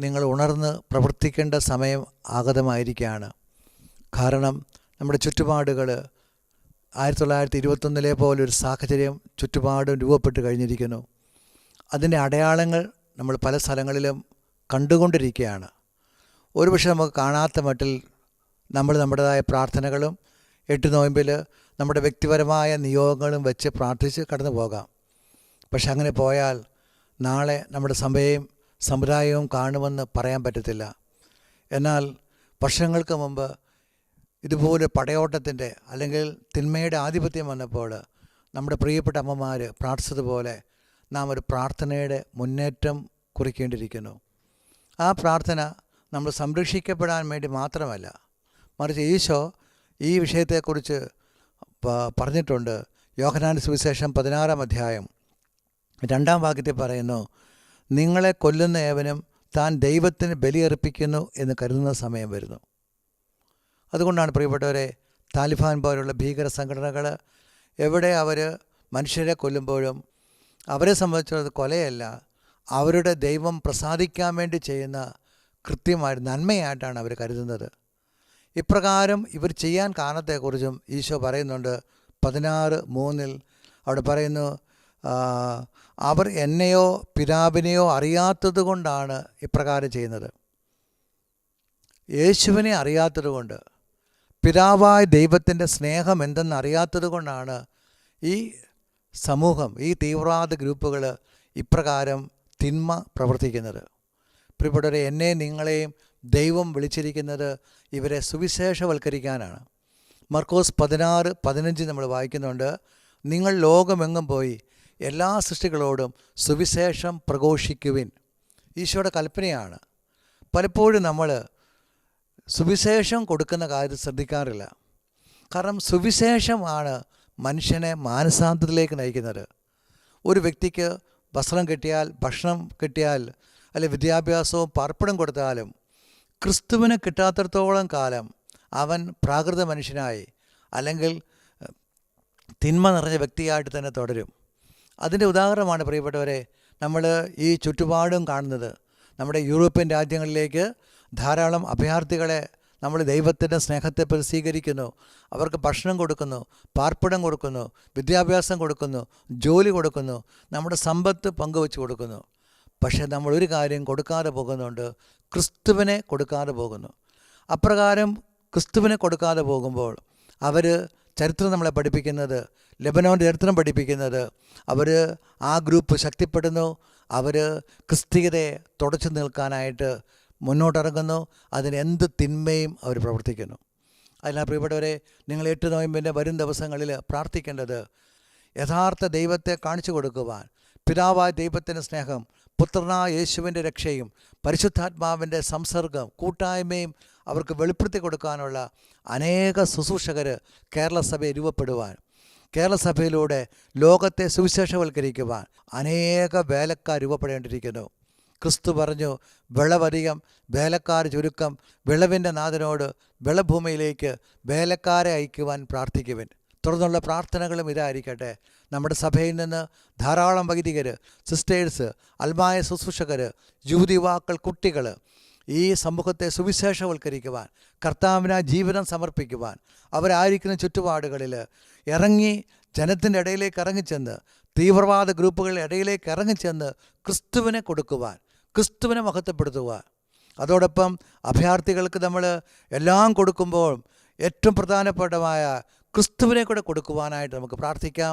നിങ്ങൾ ഉണർന്ന് പ്രവർത്തിക്കേണ്ട സമയം ആഗതമായിരിക്കുകയാണ്. കാരണം നമ്മുടെ ചുറ്റുപാടുകൾ ആയിരത്തി തൊള്ളായിരത്തി ഇരുപത്തൊന്നിലെ പോലെ ഒരു സാഹചര്യം ചുറ്റുപാടും രൂപപ്പെട്ട് കഴിഞ്ഞിരിക്കുന്നു. അതിന്റെ അടയാളങ്ങൾ നമ്മൾ പല സ്ഥലങ്ങളിലും കണ്ടുകൊണ്ടിരിക്കുകയാണ്. ഒരുപക്ഷെ നമുക്ക് കാണാത്ത മട്ടിൽ നമ്മൾ നമ്മുടേതായ പ്രാർത്ഥനകളും എട്ട് നോയമ്പിൽ നമ്മുടെ വ്യക്തിപരമായ നിയോഗങ്ങളും വെച്ച് പ്രാർത്ഥിച്ച് കടന്നു പോകാം പക്ഷെ അങ്ങനെ പോയാൽ നാളെ നമ്മുടെ സഭയും സമുദായവും കാണുമെന്ന് പറയാൻ പറ്റത്തില്ല. എന്നാൽ വർഷങ്ങൾക്ക് മുമ്പ് ഇതുപോലെ പടയോട്ടത്തിന്റെ അല്ലെങ്കിൽ തിന്മയുടെ ആധിപത്യം വന്നപ്പോൾ നമ്മുടെ പ്രിയപ്പെട്ട അമ്മമാർ പ്രാർത്ഥിച്ചതുപോലെ നാം ഒരു പ്രാർത്ഥനയുടെ മുന്നേറ്റം കുറിക്കേണ്ടിയിരിക്കുന്നു. ആ പ്രാർത്ഥന നമ്മൾ സംരക്ഷിക്കപ്പെടാൻ വേണ്ടി മാത്രമല്ല മറിച്ച് ഈശോ ഈ വിഷയത്തെക്കുറിച്ച് പറഞ്ഞിട്ടുണ്ട്. യോഹനാൻ സുവിശേഷം പതിനാറാം അധ്യായം രണ്ടാം വാക്യത്തിൽ പറയുന്നു നിങ്ങളെ കൊല്ലുന്ന ഏവനും താൻ ദൈവത്തിന് ബലിയർപ്പിക്കുന്നു എന്ന് കരുതുന്ന സമയം വരുന്നു. അതുകൊണ്ടാണ് പ്രിയപ്പെട്ടവരെ താലിബാൻ പോലുള്ള ഭീകര സംഘടനകൾ എവിടെ അവർ മനുഷ്യരെ കൊല്ലുമ്പോഴും അവരെ സംബന്ധിച്ചുള്ളത് കൊലയല്ല അവരുടെ ദൈവം പ്രസാദിക്കാൻ വേണ്ടി ചെയ്യുന്ന കൃത്യമായ നന്മയായിട്ടാണ് അവർ കരുതുന്നത്. ഇപ്രകാരം ഇവർ ചെയ്യാൻ കാരണത്തെക്കുറിച്ചും ഈശോ പറയുന്നുണ്ട് പതിനാറ് മൂന്നിൽ അവിടെ പറയുന്നു അവർ എന്നെയോ പിതാവിനെയോ അറിയാത്തത് കൊണ്ടാണ് ഇപ്രകാരം ചെയ്യുന്നത്. യേശുവിനെ അറിയാത്തത് കൊണ്ട് പിതാവായ ദൈവത്തിന്റെ സ്നേഹം എന്തെന്ന് അറിയാത്തത് കൊണ്ടാണ് ഈ സമൂഹം ഈ തീവ്രവാദ ഗ്രൂപ്പുകൾ ഇപ്രകാരം തിന്മ പ്രവർത്തിക്കുന്നത്. പ്രിയപ്പെട്ടവരെ എന്നെ നിങ്ങളെയും ദൈവം വിളിച്ചിരിക്കുന്നത് ഇവരെ സുവിശേഷവൽക്കരിക്കാനാണ്. മർക്കോസ് പതിനാറ് പതിനഞ്ച് നമ്മൾ വായിക്കുന്നുണ്ട്. നിങ്ങൾ ലോകമെങ്ങും പോയി എല്ലാ സൃഷ്ടികളോടും സുവിശേഷം പ്രഘോഷിക്കുവിൻ. ഈശോയുടെ കൽപ്പനയാണ്. പലപ്പോഴും നമ്മൾ സുവിശേഷം കൊടുക്കുന്ന കാര്യം ശ്രദ്ധിക്കാറില്ല. കാരണം സുവിശേഷമാണ് മനുഷ്യനെ മാനസാന്തത്തിലേക്ക് നയിക്കുന്നത്. ഒരു വ്യക്തിക്ക് വസ്ത്രം കിട്ടിയാൽ ഭക്ഷണം കിട്ടിയാൽ അല്ലെ വിദ്യാഭ്യാസവും പാർപ്പിടം കൊടുത്താലും ക്രിസ്തുവിന് കിട്ടാത്തിടത്തോളം കാലം അവൻ പ്രാകൃത മനുഷ്യനായി അല്ലെങ്കിൽ തിന്മ നിറഞ്ഞ വ്യക്തിയായിട്ട് തന്നെ തുടരും. അതിന്റെ ഉദാഹരണമാണ് പ്രിയപ്പെട്ടവരെ നമ്മൾ ഈ ചുറ്റുപാടും കാണുന്നത്. നമ്മുടെ യൂറോപ്യൻ രാജ്യങ്ങളിലേക്ക് ധാരാളം അഭയാർത്ഥികളെ നമ്മൾ ദൈവത്തിന്റെ സ്നേഹത്തെ പ്രസീകരിക്കുന്നു അവർക്ക് ഭക്ഷണം കൊടുക്കുന്നു പാർപ്പിടം കൊടുക്കുന്നു വിദ്യാഭ്യാസം കൊടുക്കുന്നു ജോലി കൊടുക്കുന്നു നമ്മുടെ സമ്പത്ത് പങ്കുവെച്ച് കൊടുക്കുന്നു. പക്ഷേ നമ്മൾ ഒരു കാര്യം കൊടുക്കാതെ പോകുന്നുണ്ട് ക്രിസ്തുവിനെ കൊടുക്കാതെ പോകുന്നു. അപ്രകാരം ക്രിസ്തുവിനെ കൊടുക്കാതെ പോകുമ്പോൾ അവർ ചരിത്രം നമ്മളെ പഠിപ്പിക്കുന്നത് ലബനോന്റെ ചരിത്രം പഠിപ്പിക്കുന്നത്. അവർ ആ ഗ്രൂപ്പ് ശക്തിപ്പെടുന്നു. അവർ ക്രിസ്തീയതയെ തുടച്ചു നിൽക്കാനായിട്ട് മുന്നോട്ടിറങ്ങുന്നു. അതിന് എന്ത് തിന്മയും അവർ പ്രവർത്തിക്കുന്നു. അതിനാൽ പ്രിയപ്പെട്ടവരെ നിങ്ങൾ എട്ട് നോയമ്പിന്റെ വരും ദിവസങ്ങളിൽ പ്രാർത്ഥിക്കേണ്ടത് യഥാർത്ഥ ദൈവത്തെ കാണിച്ചു കൊടുക്കുവാൻ പിതാവായ ദൈവത്തിന്റെ സ്നേഹം പുത്രനായ യേശുവിന്റെ രക്ഷയും പരിശുദ്ധാത്മാവിന്റെ സംസർഗം കൂട്ടായ്മയും അവർക്ക് വെളിപ്പെടുത്തി കൊടുക്കാനുള്ള അനേക ശുശ്രൂഷകർ കേരള സഭയിൽ രൂപപ്പെടുവാൻ കേരള സഭയിലൂടെ ലോകത്തെ സുവിശേഷവൽക്കരിക്കുവാൻ അനേക വേലക്കാർ രൂപപ്പെടേണ്ടിയിരിക്കുന്നു. ക്രിസ്തു പറഞ്ഞു വിളവധികം വേലക്കാർ ചുരുക്കം വിളവിന്റെ നാഥനോട് വിളഭൂമിയിലേക്ക് വേലക്കാരെ അയക്കുവാൻ പ്രാർത്ഥിക്കുവൻ. തുടർന്നുള്ള പ്രാർത്ഥനകളും ഇതായിരിക്കട്ടെ. നമ്മുടെ സഭയിൽ നിന്ന് ധാരാളം വൈദികർ സിസ്റ്റേഴ്സ് അൽമായ ശുശ്രൂഷകർ യുവതി യുവാക്കൾ കുട്ടികൾ ഈ സമൂഹത്തെ സുവിശേഷവൽക്കരിക്കുവാൻ കർത്താവിന ജീവിതം സമർപ്പിക്കുവാൻ അവരായിരിക്കുന്ന ചുറ്റുപാടുകളിൽ ഇറങ്ങി ജനത്തിന്റെ ഇടയിലേക്ക് ഇറങ്ങിച്ചെന്ന് തീവ്രവാദ ഗ്രൂപ്പുകളുടെ ഇടയിലേക്ക് ഇറങ്ങിച്ചെന്ന് ക്രിസ്തുവിനെ കൊടുക്കുവാൻ ക്രിസ്തുവിനെ മഹത്വപ്പെടുത്തുവാൻ. അതോടൊപ്പം അഭയാർത്ഥികൾക്ക് നമ്മൾ എല്ലാം കൊടുക്കുമ്പോൾ ഏറ്റവും പ്രധാനപ്പെട്ടമായ ക്രിസ്തുവിനെ കൂടെ കൊടുക്കുവാനായിട്ട് നമുക്ക് പ്രാർത്ഥിക്കാം.